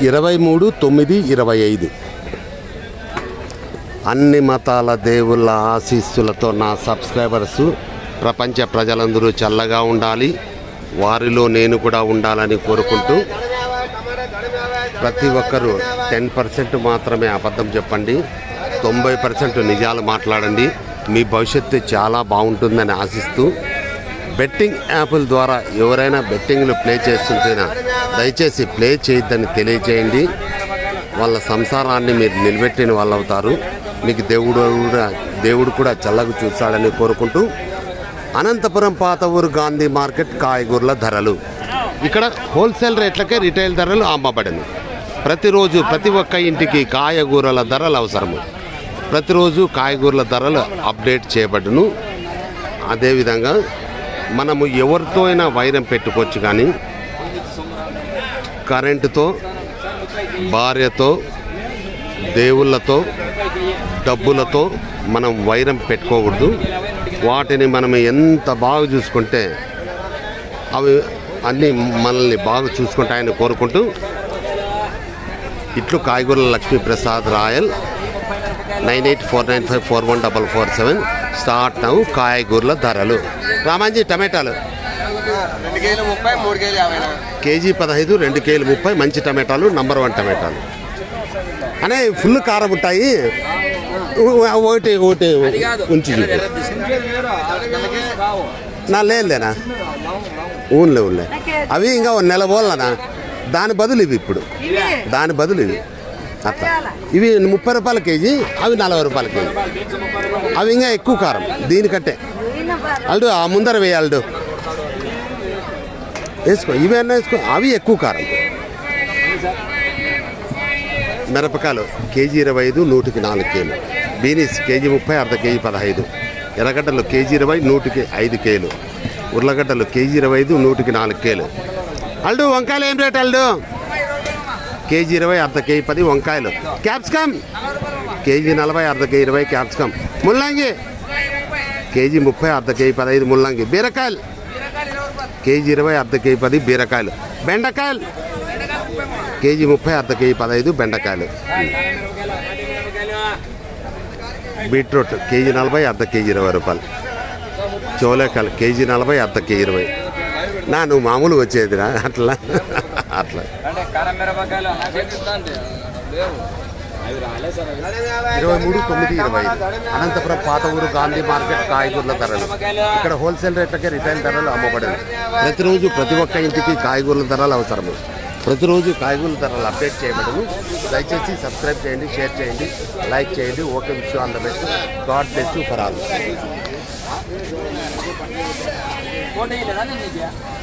ఇరవై మూడు తొమ్మిది ఇరవై ఐదు. అన్ని మతాల దేవుళ్ళ ఆశీస్సులతో నా సబ్స్క్రైబర్స్ ప్రపంచ ప్రజలందరూ చల్లగా ఉండాలి. వారిలో నేను కూడా ఉండాలని కోరుకుంటూ ప్రతి ఒక్కరూ టెన్ పర్సెంట్ మాత్రమే అబద్ధం చెప్పండి. తొంభై పర్సెంట్ నిజాలు మాట్లాడండి. మీ భవిష్యత్తు చాలా బాగుంటుందని ఆశిస్తూ బెట్టింగ్ యాప్ల ద్వారా ఎవరైనా బెట్టింగ్లు ప్లే చేస్తుంటేనా దయచేసి ప్లే చేయొద్దని తెలియజేయండి. వాళ్ళ సంసారాన్ని మీరు నిలబెట్టిన వాళ్ళు అవుతారు మీకు దేవుడు కూడా దేవుడు కూడా చల్లగా చూస్తాడని కోరుకుంటూ అనంతపురం పాత ఊరు గాంధీ మార్కెట్ కాయగూరల ధరలు. ఇక్కడ హోల్సేల్ రేట్లకే రిటైల్ ధరలు అమ్మబడింది ప్రతిరోజు ప్రతి ఒక్క ఇంటికి కాయగూరల ధరలు అవసరము. ప్రతిరోజు కాయగూరల ధరలు అప్డేట్ చేయబడును. అదేవిధంగా మనము ఎవరితో అయినా వైరం పెట్టుకోవచ్చు కానీ కరెంటుతో భార్యతో దేవుళ్ళతో డబ్బులతో మనం వైరం పెట్టుకోకూడదు. వాటిని మనం ఎంత బాగా చూసుకుంటే అవి అన్నీ మనల్ని బాగా చూసుకుంటాయని కోరుకుంటూ ఇట్లు కాయగూరల Lakshmiprasad royal nine eight four nine five four one double four seven start నవ్వు కాయగూరల ధరలు. రామాంజీ టమాటాలు. కేజీ పదహైదు రెండు కేజీలు ముప్పై మంచి టమాటాలు నంబర్ వన్ టమాటాలు. అనే ఫుల్ కారం ఉంటాయి. ఒకటి ఒకటి ఉంచి నా లేదులేనా? ఊన్లే ఊన్లే. అవి ఇంకా ఒక నెల పోలనా దాని బదులు ఇవి ఇప్పుడు. దాని బదులు ఇవి. అట్లా. ఇవి ముప్పై రూపాయల కేజీ అవి నలభై రూపాయల కేజీ. అవి ఇంకా ఎక్కువ కారం దీనికంటే. అల్డు ఆ ముందర వేయి వేసుకో ఇవి అన్నా వేసుకో అవి ఎక్కువ కారం. మిరపకాయలు కేజీ ఇరవై ఐదు నూటికి నాలుగు కేలు. బీనీస్ కేజీ ముప్పై అర్ధ కేజీ పదహైదు. ఎర్రగడ్డలు కేజీ ఇరవై నూటికి ఐదు కేలు. ఉర్లగడ్డలు కేజీ ఇరవై ఐదు నూటికి నాలుగు కేలు. అల్డు వంకాయలు ఏం రేట్ అల్డు కేజీ ఇరవై అర్ధ కేజీ పది వంకాయలు. క్యాప్సికమ్ కేజీ నలభై అర్ధ కేజీ ఇరవై క్యాప్సికమ్ ముల్లంగి. కేజీ ముప్పై అర్ధ కేజీ పదహైదు ముల్లంగి. బీరకాయలు. కేజీ ఇరవై అర్ధ కేజీ పది బీరకాయలు. బెండకాయలు. కేజీ ముప్పై అర్ధ కేజీ పదహైదు బెండకాయలు. బీట్రూట్. కేజీ నలభై అర్ధ కేజీ ఇరవై రూపాయలు. చోలేకాయలు కేజీ నలభై అర్ధ కేజీ ఇరవై. నా నువ్వు మామూలు వచ్చేదిరా అట్లా. అట్లా. ఇరవై మూడు తొమ్మిది ఇరవై. ఐదు అనంతపురం పాత ఊరు గాంధీ మార్కెట్ కాయగూరల ధరలు. ఇక్కడ హోల్సేల్ రేట్లకే రిటైల్ ధరలు అమ్మబడింది ప్రతిరోజు ప్రతి ఒక్క ఇంటికి కాయగూరల ధరలు అవసరము. ప్రతిరోజు కాయగూరల ధరలు అప్డేట్ చేయబడను దయచేసి సబ్స్క్రైబ్ చేయండి షేర్ చేయండి లైక్ చేయండి. Okay wish all the best. God bless for all.